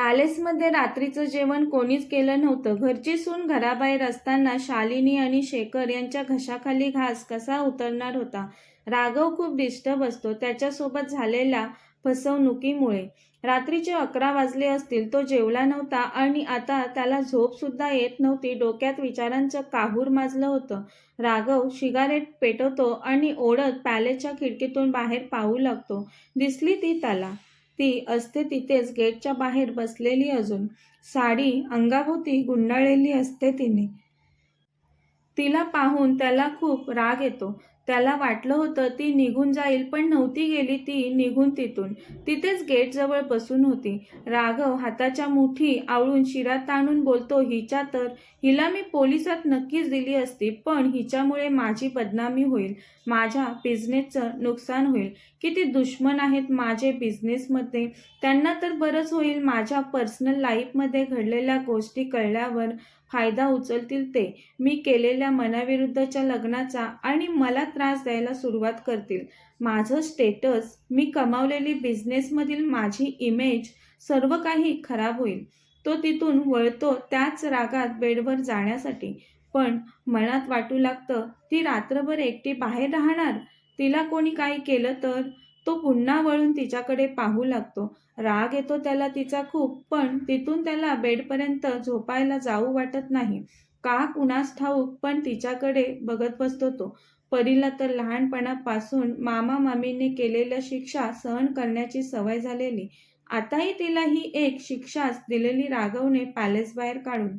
पॅलेसमध्ये रात्रीचं जेवण कोणीच केलं नव्हतं. घरची सून घराबाहेर असताना शालिनी आणि शेखर यांच्या घशाखाली घास कसा उतरणार होता? राघव खूप डिस्टर्ब असतो. त्याच्यासोबत झालेल्या फसवणुकीमुळे. रात्रीचे अकरा वाजले असतील. तो जेवला नव्हता आणि आता त्याला झोपसुद्धा येत नव्हती. डोक्यात विचारांचं काहूर माजलं होतं. राघव शिगारेट पेटवतो आणि ओढत पॅलेसच्या खिडकीतून बाहेर पाहू लागतो. दिसली ती त्याला. ती असते तिथेच गेटच्या बाहेर बसलेली अजून. साडी अंगाभोवती गुंडाळलेली असते तिने. तिला पाहून त्याला खूप राग येतो. त्याला वाटलं होतं ती निघून जाईल पण नव्हती गेली ती निघून तिथून. तिथेच गेटजवळ बसून होती. राघव हाताच्या मुठी आवळून शिरात ताणून बोलतो हिच्या तर हिला मी पोलिसात नक्कीच दिली असती पण हिच्यामुळे माझी बदनामी होईल. माझ्या बिझनेसचं नुकसान होईल. किती दुश्मन आहेत माझे बिझनेसमध्ये त्यांना तर बरंच होईल. माझ्या पर्सनल लाईफमध्ये घडलेल्या गोष्टी कळल्यावर फायदा उचलतील ते. मी केलेल्या मनाविरुद्धच्या लग्नाचा आणि मला त्रास द्यायला सुरुवात करतील. माझं स्टेटस मी कमावलेली बिझनेसमधील माझी इमेज सर्व काही खराब होईल. तो तिथून वळतो त्याच रागात बेडवर जाण्यासाठी. पण मनात वाटू लागतं ती रात्रभर एकटी बाहेर राहणार? तिला कोणी काही केलं तर? तो पुन्हा वळून तिच्याकडे पाहू लागतो. राग येतो त्याला तिचा खूप पण तिथून त्याला बेडपर्यंत झोपायला जाऊ वाटत नाही. का कुणास ठाऊक पण तिच्याकडे बघत बसतो तो. परीला तर लहानपणापासून मामा मामीने केलेल्या शिक्षा सहन करण्याची सवय झालेली. आताही तिला ही एक शिक्षाच दिलेली राघवने पॅलेस बाहेर काढून.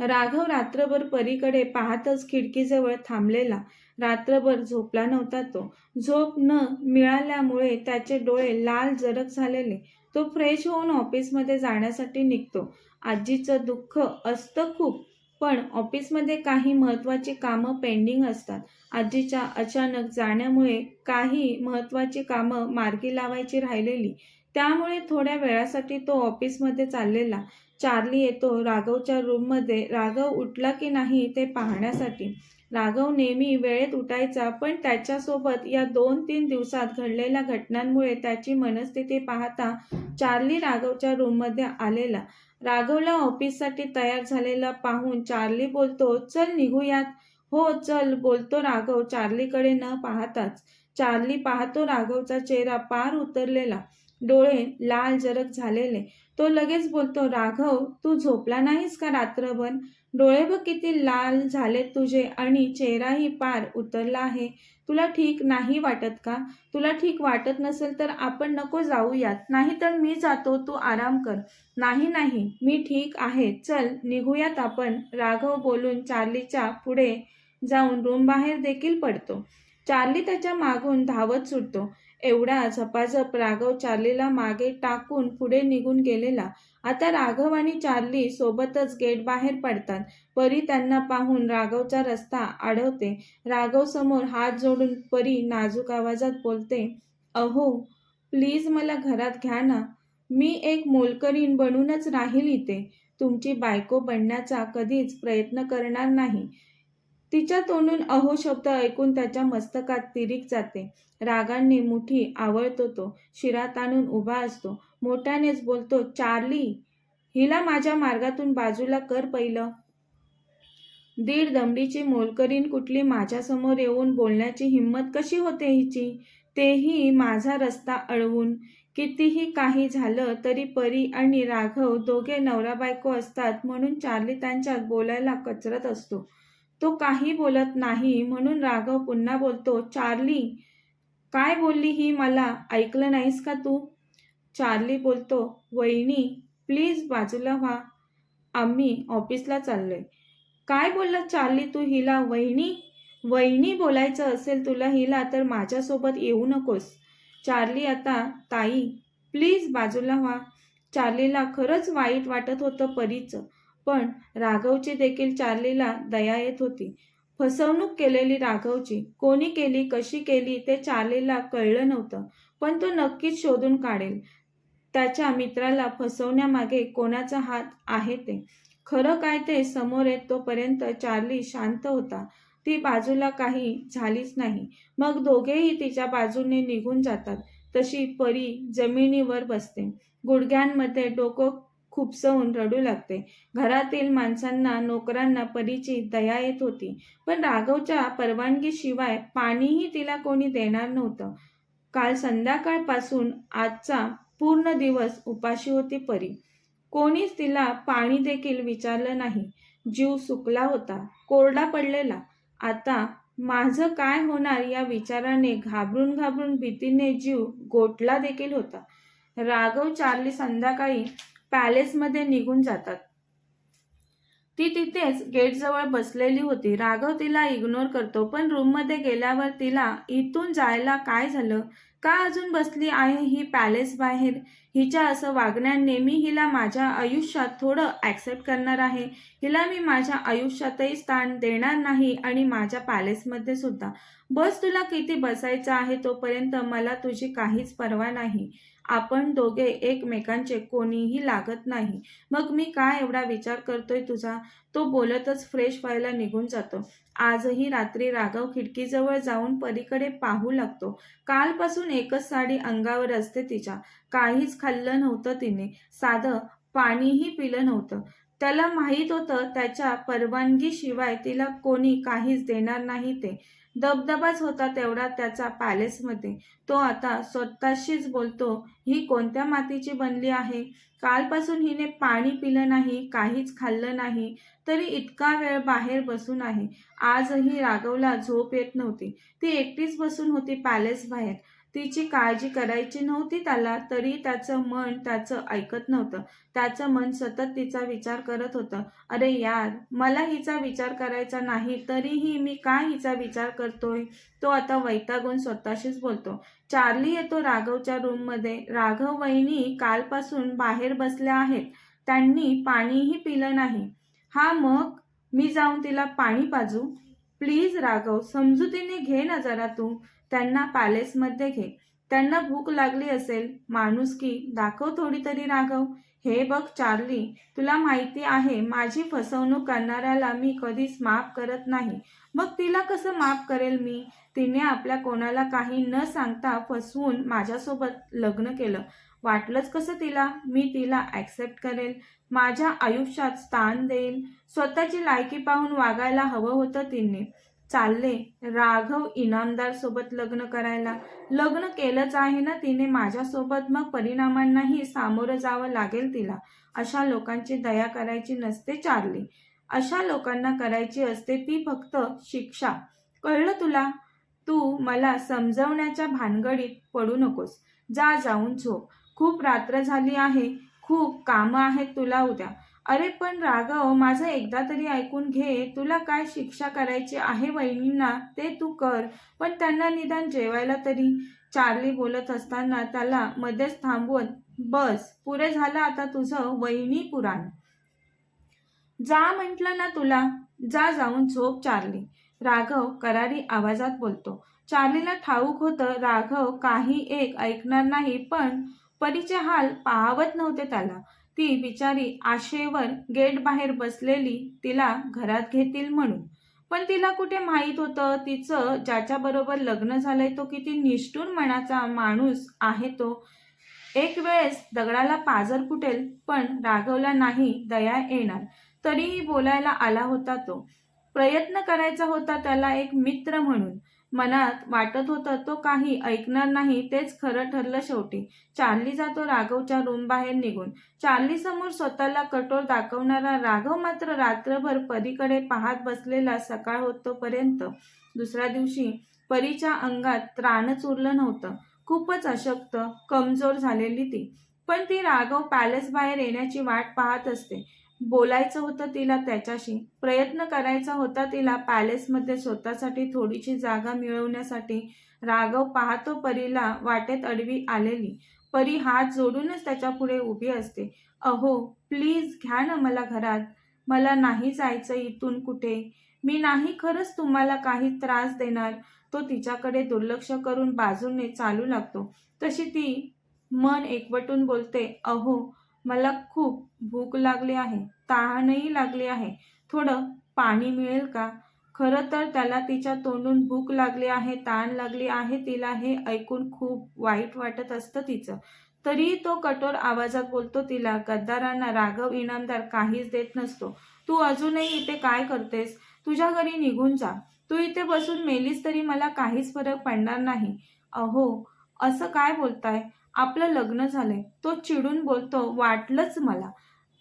राघव रात्रभर परीकडे पाहतच खिडकीजवळ थांबलेला. रात्रभर झोपला नव्हता तो. झोप न मिळाल्यामुळे त्याचे डोळे लाल जरक झालेले. तो फ्रेश होऊन ऑफिसमध्ये जाण्यासाठी निघतो. आजीचं दुःख असतं खूप पण ऑफिसमध्ये काही महत्त्वाची कामं पेंडिंग असतात. आजीच्या अचानक जाण्यामुळे काही महत्त्वाची कामं मार्गी लावायची राहिलेली. त्यामुळे थोड्या वेळासाठी तो ऑफिसमध्ये चाललेला. चार्ली येतो राघवच्या रूममध्ये राघव उठला की नाही ते पाहण्यासाठी. राघव नेहमी वेळेत उठायचा पण त्याच्यासोबत या दोन तीन दिवसात घडलेल्या घटनांमुळे त्याची मनस्थिती पाहता चार्ली राघवच्या रूममध्ये आलेला. राघवला ऑफिससाठी तयार झालेला पाहून चार्ली बोलतो चल निघूयात. हो चल बोलतो राघव चार्लीकडे न पाहताच. चार्ली पाहतो राघवचा चेहरा पार उतरलेला. डोळे लाल जरक झालेले. तो लगेच बोलतो राघव तू झोपला नाहीस का रात्रभर? डोळे बघ किती लाल झालेत तुझे आणि चेहराही पार उतरला आहे. तुला ठीक नाही वाटत का? तुला ठीक वाटत नसेल तर आपण नको जाऊयात नाही तर मी जातो तू आराम कर. नाही नाही मी ठीक आहे. चल निघूयात आपण. राघव बोलून चार्लीच्या पुढे जाऊन रूम बाहेर देखील पडतो. चार्ली त्याच्या मागून धावत सुटतो. एवढा झपाझप राघव चार्लीला मागे टाकून पुढे निघून गेलेला. आता राघव आणि चार्ली सोबतच गेट बाहेर पडतात. परी त्यांना पाहून राघवचा रस्ता अडवते राघव समोर हात जोडून परी नाजूक आवाजात बोलते अहो प्लीज मला घरात घ्या ना. मी एक मोलकरीण बनूनच राहील इथे. तुमची बायको बनण्याचा कधीच प्रयत्न करणार नाही. तिच्या तोंडून अहो शब्द ऐकून त्याच्या मस्तकात तिरीक जाते. रागांनी मुठी आवळतो तो शिरात आणून उभा असतो. मोठ्यानेच बोलतो चार्ली हिला माझ्या मार्गातून बाजूला कर पहिलं. दीड दमडीची मोलकरीन कुठली माझ्यासमोर येऊन बोलण्याची हिंमत कशी होते हिची? तेही माझा रस्ता अडवून. कितीही काही झालं तरी परी आणि राघव दोघे नवरा बायको असतात म्हणून चार्ली त्यांच्यात बोलायला कचरत असतो. तो काही बोलत नाही म्हणून राघव पुन्हा बोलतो चार्ली काय बोलली ही मला? ऐकलं नाहीस का तू? चार्ली बोलतो वहिनी प्लीज बाजूला व्हा. आम्ही ऑफिसला चाललोय. काय बोलला चार्ली तू हिला वहिनी? वहिनी बोलायचं असेल तुला हिला तर माझ्यासोबत येऊ नकोस. चार्ली आता ताई प्लीज बाजूला व्हा. चार्लीला खरंच वाईट वाटत होतं परीचं. पण राघवची देखील चार्लीला दया येत होती. फसवणूक केलेली राघवची कोणी केली कशी केली ते चार्लीला कळलं नव्हतं पण तो नक्कीच शोधून काढेल. त्याच्या मित्राला फसवण्यामागे कोणाचा हात आहे ते? खरं काय ते समोर येत तोपर्यंत चार्ली शांत होता. ती बाजूला काही झालीच नाही. मग दोघेही तिच्या बाजूने निघून जातात. तशी परी जमिनीवर बसते. गुडघ्यांमध्ये डोकं खुपसवून रडू लागते. घरातील माणसांना नोकरांना परीची दया येत होती. पण राघवच्या परवानगीशिवाय पाणीही तिला कोणी देणार नव्हतं. काल संध्याकाळपासून आजचा पूर्ण दिवस उपाशी होती परी. कोणीच तिला पाणी देखील विचारलं नाही. जीव सुकला होता कोरडा पडलेला. आता माझं काय होणार या विचाराने घाबरून घाबरून भीतीने जीव गोठला देखील होता. राघव चार्ली संध्याकाळी पॅलेसमध्ये निघून जातात. ती तिथेच गेटजवळ बसलेली होती. राघव तिला इग्नोर करतो पण रूममध्ये गेल्यावर तिला इथून जायला काय झालं? का अजून बसली आहे ही पॅलेस बाहेर? हिच्या असं वागण्याने मी हिला माझ्या आयुष्यात थोडं ॲक्सेप्ट करणार आहे. हिला मी माझ्या आयुष्यातही स्थान देणार नाही आणि माझ्या पॅलेसमध्ये सुद्धा. बस तुला किती बसायचं आहे तोपर्यंत मला तुझी काहीच पर्वा नाही. आपण दोघे एकमेकांचे कोणीही लागत नाही. मग मी काय एवढा विचार करतोय तुझा? तो बोलतच फ्रेश व्हायला निघून जातो. आजही रात्री राघव खिडकीजवळ जाऊन परीकडे पाहू लागतो. कालपासून एकच साडी अंगावर असते तिच्या. काहीच खाल्लं नव्हतं तिने. साधं पाणीही पिलं नव्हतं. त्याला माहीत होतं त्याच्या परवानगीशिवाय तिला कोणी काहीच देणार नाही ते. दबदबाच होता तेवढा त्याचा पॅलेसमध्ये तो आता स्वतःशीच बोलतो ही कोणत्या मातीची बनली आहे? कालपासून हिने पाणी पिलं नाही काहीच खाल्लं नाही तरी इतका वेळ बाहेर बसून आहे. आजही राघवला झोप येत नव्हती. ती एकटीच बसून होती पॅलेस बाहेर. तिची काळजी करायची नव्हती त्याला तरी त्याचं मन त्याचं ऐकत नव्हतं. त्याचं मन सतत तिचा विचार करत होतं. अरे यार मला हिचा विचार करायचा नाही तरीही मी का हिचा विचार करतोय? तो आता वैतागून स्वतःशीच बोलतो. चार्ली येतो राघवच्या रूममध्ये. राघव वहिनी कालपासून बाहेर बसल्या आहेत. त्यांनी पाणीही पिलं नाही. हा मग मी जाऊन तिला पाणी पाजू? प्लीज राघव समजुतीने घे ना जरा तू. त्यांना पॅलेसमध्ये घे. त्यांना भूक लागली असेल. माणूस की दाखव थोडी तरी राघव. हे बघ चार्ली तुला माहिती आहे माझी फसवणूक करणाऱ्याला मी कधीच माफ करत नाही. मग तिला कसं माफ करेल मी? तिने आपल्या कोणाला काही न सांगता फसवून माझ्यासोबत लग्न केलं. वाटलंच कसं तिला? मी तिला ॲक्सेप्ट करेल. माझ्या आयुष्यात स्थान देईल. स्वतःची लायकी पाहून वागायला हवं होतं तिने. चालले. राघव इनामदार सोबत लग्न करायला. लग्न केलंच आहे ना तिने माझ्यासोबत. मग परिणामांनाही सामोरं जावं लागेल तिला. अशा लोकांची दया करायची नसते चारली. अशा लोकांना करायची असते ती फक्त शिक्षा. कळलं तुला? तू मला समजवण्याच्या भानगडीत पडू नकोस. जा जाऊन झोप. खूप रात्र झाली आहे. खूप कामं आहेत तुला उद्या. अरे पण राघव माझं एकदा तरी ऐकून घे तुला काय शिक्षा करायची आहे वहिनींना ते तू कर. पण त्यांना निदान जेवायला तरी. चार्ली बोलत असताना त्याला मध्येच थांबवत बस पुरे झालं आता तुझं वहिनी पुराण. जा म्हटलं ना तुला. जा जाऊन झोप चार्ली. राघव करारी आवाजात बोलतो. चार्लीला ठाऊक होतं राघव काही एक ऐकणार नाही पण परीचे हाल पाहावत नव्हते त्याला. ती बिचारी आशेवर गेट बाहेर बसलेली तिला घरात घेतील म्हणून. पण तिला कुठे माहीत होतं? तिचं ज्याच्याबरोबर लग्न झालंय तो किती निष्ठूर मनाचा माणूस आहे तो. एक वेळेस दगडाला पाजर फुटेल पण राघवला नाही दया येणार. तरीही बोलायला आला होता तो. प्रयत्न करायचा होता त्याला एक मित्र म्हणून. मनात वाटत होतं तो काही ऐकणार नाही तेच खरं ठरलं शेवटी. चार्ली जातो राघवच्या रूम बाहेर निघून. चार्ली समोर स्वतःला कठोर दाखवणारा राघव मात्र रात्रभर परीकडे पाहत बसलेला सकाळ होतोपर्यंत दुसऱ्या दिवशी परीच्या अंगात त्राणच उरलं नव्हतं. खूपच अशक्त कमजोर झालेली ती. पण ती राघव पॅलेस बाहेर येण्याची वाट पाहत असते. बोलायचं होतं तिला त्याच्याशी प्रयत्न करायचा होता तिला पॅलेसमध्ये स्वतःसाठी थोडीशी जागा मिळवण्यासाठी. राघव पाहतो परीला वाटेत अडवी आलेली. परी हात जोडूनच त्याच्या पुढे उभी असते. अहो प्लीज घ्या ना मला घरात. मला नाही जायचं इथून कुठे? मी नाही खरंच तुम्हाला काही त्रास देणार. तो तिच्याकडे दुर्लक्ष करून बाजूने चालू लागतो. तशी ती मन एकवटून बोलते अहो मला खूप भूक लागली आहे तहानही लागली आहे. थोडं पाणी मिळेल का? खरं तर त्याला तिच्या तोंडून भूक लागली आहे ताण लागली आहे तिला हे ऐकून खूप वाईट वाटत असतं तिचं. तरीही तो कठोर आवाजात बोलतो तिला गद्दारांना राघव इनामदार काहीच देत नसतो. तू अजूनही इथे काय करतेस? तुझ्या घरी निघून जा. तू इथे बसून मेलीस तरी मला काहीच फरक पडणार नाही. अहो असं काय बोलताय? आपलं लग्न झालंय. तो चिडून बोलतो वाटलंच मला.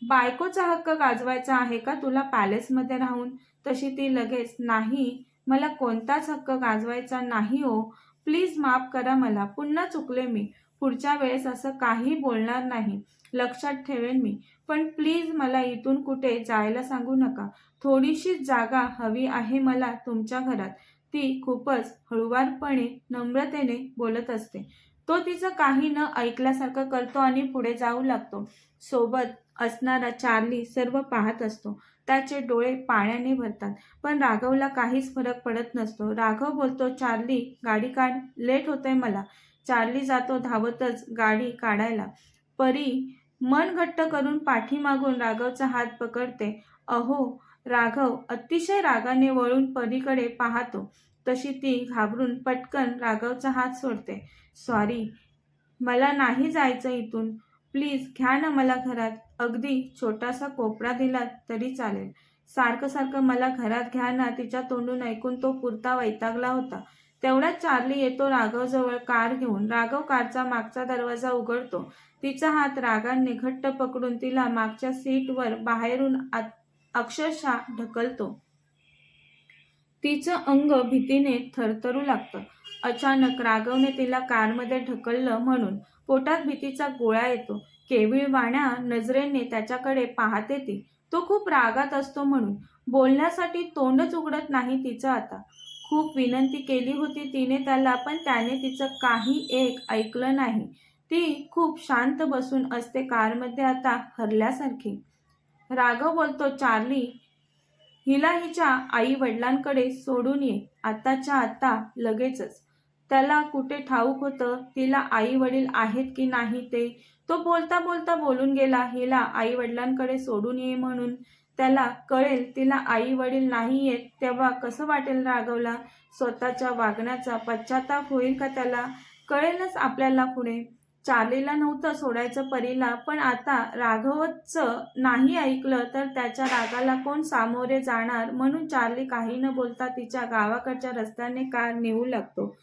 बायकोचा हक्क गाजवायचा आहे का तुला पॅलेसमध्ये राहून? तशी ती लगेच नाही मला कोणताच हक्क गाजवायचा नाही हो. प्लीज माफ करा मला. पुन्हा चुकले मी. पुढच्या वेळेस असं काही बोलणार नाही. लक्षात ठेवेन मी. पण प्लीज मला इथून कुठे जायला सांगू नका. थोडीशीच जागा हवी आहे मला तुमच्या घरात. ती खूपच हळुवारपणे नम्रतेने बोलत असते. तो तिचं काही न ऐकल्यासारखं करतो आणि पुढे जाऊ लागतो. सोबत असणारा चार्ली सर्व पाहत असतो. त्याचे डोळे पाण्याने भरतात. पण राघवला काहीच फरक पडत नसतो. राघव बोलतो चार्ली गाडी काढ. लेट होतंय मला. चार्ली जातो धावतच गाडी काढायला. परी मन घट्ट करून पाठीमागून राघवचा हात पकडते. अहो राघव अतिशय रागाने वळून परीकडे पाहतो. तशी ती घाबरून पटकन राघवचा हात सोडते. सॉरी मला नाही जायचं इथून. प्लीज घ्या ना मला घरात. अगदी छोटासा कोपरा दिला तरी चालेल. सारखं सारखं मला घरात घ्या ना. तिच्या तोंडून ऐकून तो पुरता वैतागला होता. तेवढ्याच चार्ली येतो राघवजवळ कार घेऊन. राघव कारचा मागचा दरवाजा उघडतो. तिचा हात रागाने घट्ट पकडून तिला मागच्या सीटवर बाहेरून अक्षरशः ढकलतो. तिचं अंग भीतीने थरथरू लागतं. अचानक राघवने तिला कारमध्ये ढकललं म्हणून पोटात भीतीचा गोळा येतो. केविळवाण्या नजरेने त्याच्याकडे पाहते ती. तो खूप रागात असतो म्हणून. बोलण्यासाठी तोंडच उघडत नाही तिचं आता. खूप विनंती केली होती तिने त्याला पण त्याने तिचं काही एक ऐकलं नाही. ती खूप शांत बसून असते कारमध्ये आता हरल्यासारखी. राघव बोलतो चार्ली हिला हिच्या आई वडिलांकडे सोडून ये. आताच्या आता लगेचच. त्याला कुठे ठाऊक होतं? तिला आई वडील आहेत की नाही ते? तो बोलता बोलता बोलून गेला हिला आई वडिलांकडे सोडून ये म्हणून. त्याला कळेल तिला आई वडील नाही येत. तेव्हा कसं वाटेल राघवला? स्वतःच्या वागण्याचा पश्चाताप होईल का त्याला? कळेलच आपल्याला पुढे. चार्लीला नव्हतं सोडायचं परीला पण आता राघवचं नाही ऐकलं तर त्याच्या रागाला कोण सामोरे जाणार म्हणून चार्ली काही न बोलता तिच्या गावाकडच्या रस्त्याने कार नेऊ लागतो.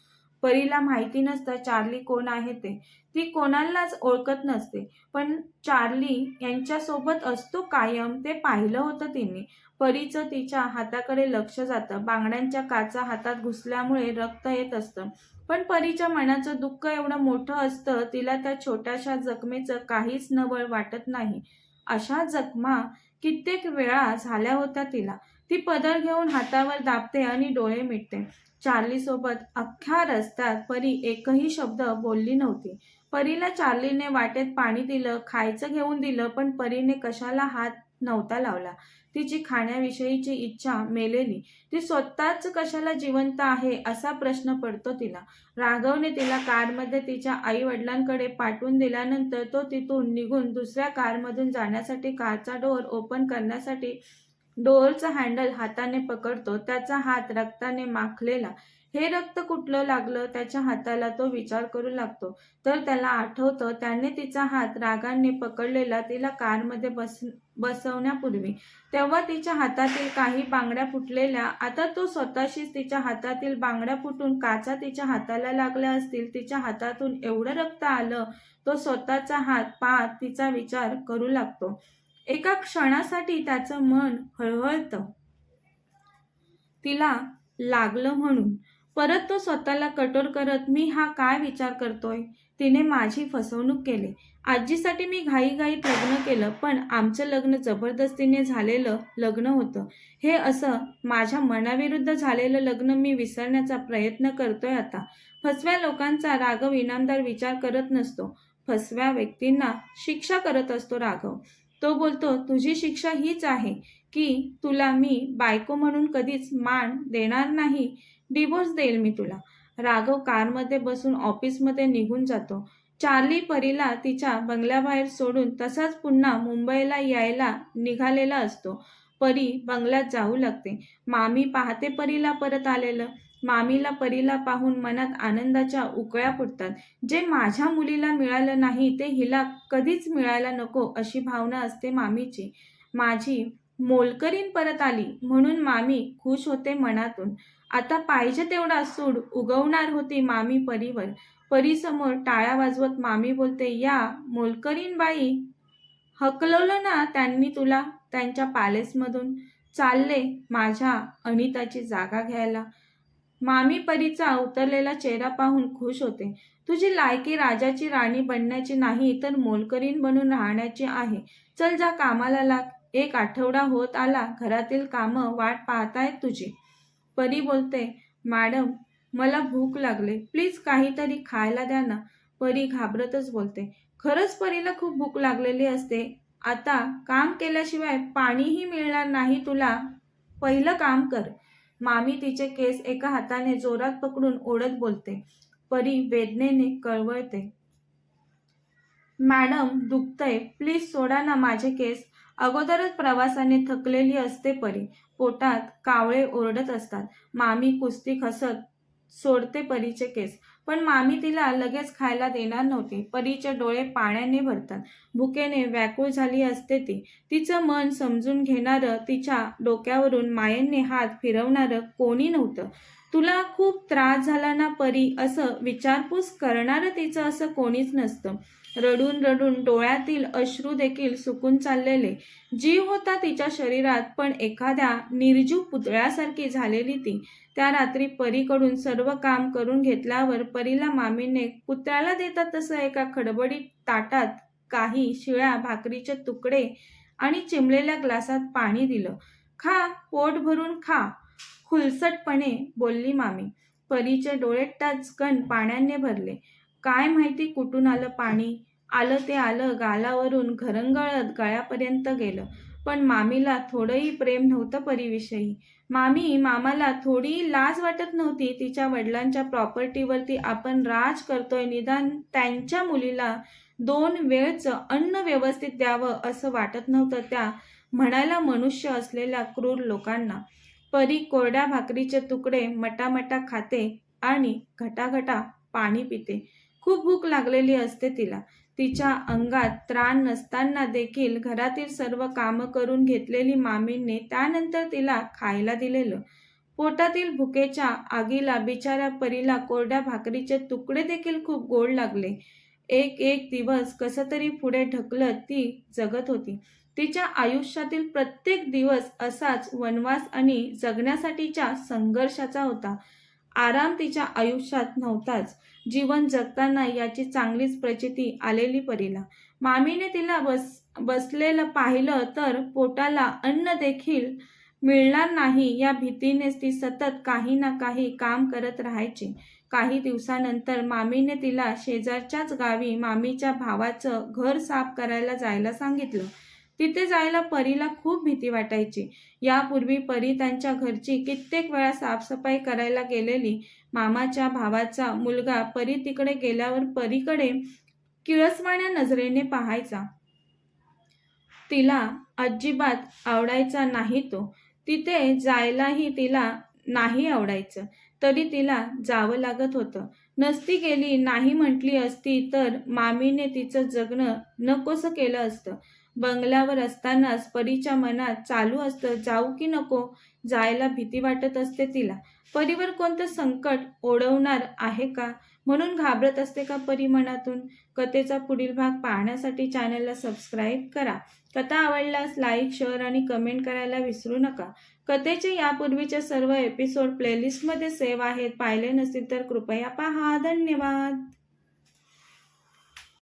परीला माहिती नसतं चार्ली कोण आहे ते. ती कोणालाच ओळखत नसते. पण चार्ली यांच्यासोबत असतो कायम ते पाहिलं होतं तिने. परीचं तिच्या हाताकडे लक्ष जातं. बांगड्यांच्या काचा हातात घुसल्यामुळे रक्त येत असतं. पण परीच्या मनाचं दुःख एवढं मोठं असतं तिला त्या छोट्याशा जखमेचं काहीच नवळ वाटत नाही. अशा जखमा कित्येक वेळा झाल्या होत्या तिला. ती पदर घेऊन हातावर दाबते आणि डोळे मिटते. चार्ली सोबत अख्ख्या रस्त्यात परी एकही शब्द बोलली नव्हती. परीला चार्लीने वाटेत पाणी दिलं खायचं घेऊन दिलं पण परीने कशाला हात नव्हता लावला. तिची खाण्याविषयीची इच्छा मेलेली. ती स्वतःच कशाला जिवंत आहे असा प्रश्न पडतो तिला. राघवने तिला कारमध्ये तिच्या आई वडिलांकडे पाठवून दिल्यानंतर तो तिथून निघून दुसऱ्या कारमधून जाण्यासाठी कारचा डोअर ओपन करण्यासाठी डोअरचं हँडल हाताने पकडतो. त्याचा हात रक्ताने माखलेला. हे रक्त कुठलं लागलं? त्याच्या हाताला तो विचार करू लागतो. तर त्याला आठवतं त्याने तिचा हात रागाने पकडलेला. तिला कारमध्ये बस बसवण्यापूर्वी. तेव्हा तिच्या हातातील काही बांगड्या फुटलेल्या आता तो स्वतःशीच तिच्या हातातील बांगड्या फुटून काचा तिच्या हाताला लागल्या असतील तिच्या हातातून एवढं रक्त आलं तो स्वतःचा हात पाहत तिचा विचार करू लागतो. एका क्षणासाठी त्याचं मन हळहळतं. तिला लागलं म्हणून. परत तो स्वतःला कठोर करत मी हा काय विचार करतोय? तिने माझी फसवणूक केली. आजीसाठी मी घाईघाईत लग्न केलं पण आमचं लग्न जबरदस्तीने झालेलं लग्न होतं. हे असं माझ्या मनाविरुद्ध झालेलं लग्न मी विसरण्याचा प्रयत्न करतोय आता. फसव्या लोकांचा राघव इनामदार विचार करत नसतो. फसव्या व्यक्तींना शिक्षा करत असतो राघव. तो बोलतो तुझी शिक्षा हीच आहे की तुला मी बायको म्हणून कधीच मान देणार नाही. डिवोर्स देईल मी तुला. राघव कारमध्ये बसून ऑफिसमध्ये निघून जातो. चार्ली परीला तिच्या बंगल्याबाहेर सोडून तसाच पुन्हा मुंबईला यायला निघालेला असतो. परी बंगल्यात जाऊ लागते. मामी पाहते परीला परत आलेलं. मामीला परीला पाहून मनात आनंदाच्या उकळ्या फुटतात. जे माझ्या मुलीला मिळालं नाही ते हिला कधीच मिळायला नको अशी भावना असते मामीची. माझी मोलकरीन परत आली म्हणून मामी खुश होते मनातून. आता पाहिजे तेवढा सूड उगवणार होती मामी परीवर. परीसमोर टाळ्या वाजवत मामी बोलते या मोलकरीण बाई हकलवलं ना त्यांनी तुला त्यांच्या पॅलेसमधून? चालले माझ्या अनिताची जागा घ्यायला. मामी परीचा उतरलेला चेहरा पाहून खुश होते. तुझी लायकी राजाची राणी बनण्याची नाही तर मोलकरीण बनून राहण्याची आहे. चल जा कामाला लाग. एक आठवडा होत आला घरातील कामं वाट पाहतायत तुझी. परी बोलते मॅडम मला भूक लागले. प्लीज काहीतरी खायला द्या ना. परी घाबरतच बोलते. खरंच परीला खूप भूक लागलेली असते. आता काम केल्याशिवाय पाणीही मिळणार नाही तुला. पहिलं काम कर. मामी तिचे केस एका हाताने जोरात पकडून ओढत बोलते. परी वेदनेने कळवळते. मॅडम दुखतंय. प्लीज सोडा ना माझे केस. अगोदरच प्रवासाने थकलेली असते परी. पोटात कावळे ओरडत असतात. मामी कुस्ती खसत सोडते परीचे केस. पण मामी तिला लगेच खायला देणार नव्हती. परीचे डोळे पाण्याने भरतात. भुकेने व्याकुळ झाली असते ती. तिचं मन समजून घेणारं तिच्या डोक्यावरून मायेंने हात फिरवणारं कोणी नव्हतं. तुला खूप त्रास झाला ना परी? असं विचारपूस करणारं तिचं असं कोणीच नसतं. रडून रडून डोळ्यातील अश्रू देखील सुकून चाललेले. जीव होता तिच्या शरीरात पण एखाद्या निर्जीव पुतळ्यासारखी झालेली ती. त्या रात्री परीकडून सर्व काम करून घेतल्यावर परीला मामीने पुतळ्याला देतात तसं एका खडबडीत ताटात काही शिळ्या भाकरीचे तुकडे आणि चिमलेल्या ग्लासात पाणी दिलं. खा पोट भरून खा खुलसटपणे बोलली मामी. परीचे डोळे टचकन पाण्याने भरले. काय माहिती कुठून आलं पाणी? आलं ते आलं गालावरून घरंगळत गळ्यापर्यंत गेलं. पण मामीला थोडंही प्रेम नव्हतं परीविषयी. मामी मामाला थोडी लाज वाटत नव्हती. तिच्या वडिलांच्या प्रॉपर्टीवरती आपण राज करतोय. निदान त्यांच्या मुलीला दोन वेळचं अन्न व्यवस्थित द्यावं असं वाटत नव्हतं त्या म्हणायला मनुष्य असलेल्या क्रूर लोकांना. परी कोरड्या भाकरीचे तुकडे मटामटा खाते आणि घटाघटा पाणी पिते. खूप भूक लागलेली असते तिला. तिच्या अंगात त्राण नसताना देखील घरातील सर्व कामं करून घेतलेली मामींनी त्यानंतर तिला खायला दिलेलं. पोटातील भुकेच्या आगीला बिचाऱ्या परीला कोरड्या भाकरीचे तुकडे देखील खूप गोड लागले. एक एक दिवस कसं तरी पुढे ढकलत ती जगत होती. तिच्या आयुष्यातील प्रत्येक दिवस असाच वनवास आणि जगण्यासाठीच्या संघर्षाचा होता. आराम तिच्या आयुष्यात नव्हताच. जीवन जगताना याची चांगलीच प्रचिती आलेली परीला. मामीने तिला बस बसलेलं पाहिलं तर पोटाला अन्न देखील मिळणार नाही. या भीतीनेच ती सतत काही ना काही काम करत राहायची. काही दिवसानंतर मामीने तिला शेजारच्याच गावी मामीच्या भावाचं घर साफ करायला जायला सांगितलं. तिथे जायला परीला खूप भीती वाटायची. यापूर्वी परी त्यांच्या घरची कित्येक वेळा साफसफाई करायला गेलेली. मामाच्या भावाचा मुलगा परी तिकडे गेल्यावर परीकडे किळसवाण्या नजरेने पाहायचा. तिला अजिबात आवडायचा नाही तो. तिथे जायलाही तिला नाही आवडायचं. तरी तिला जावं लागत होतं. नसती गेली नाही म्हटली असती तर मामीने तिचं जगणं नकोसं केलं असतं. बंगल्यावर असतानाच परीच्या मनात चालू असतं जाऊ की नको जायला भीती वाटत असते तिला. परीवर कोणतं संकट ओढवणार आहे का? म्हणून घाबरत असते का परी मनातून? कथेचा पुढील भाग पाहण्यासाठी चॅनलला सबस्क्राईब करा. कथा आवडल्यास लाईक शेअर आणि कमेंट करायला विसरू नका. कथेचे यापूर्वीचे सर्व एपिसोड प्लेलिस्टमध्ये सेव्ह आहेत. पाहिले नसतील तर कृपया पहा. धन्यवाद.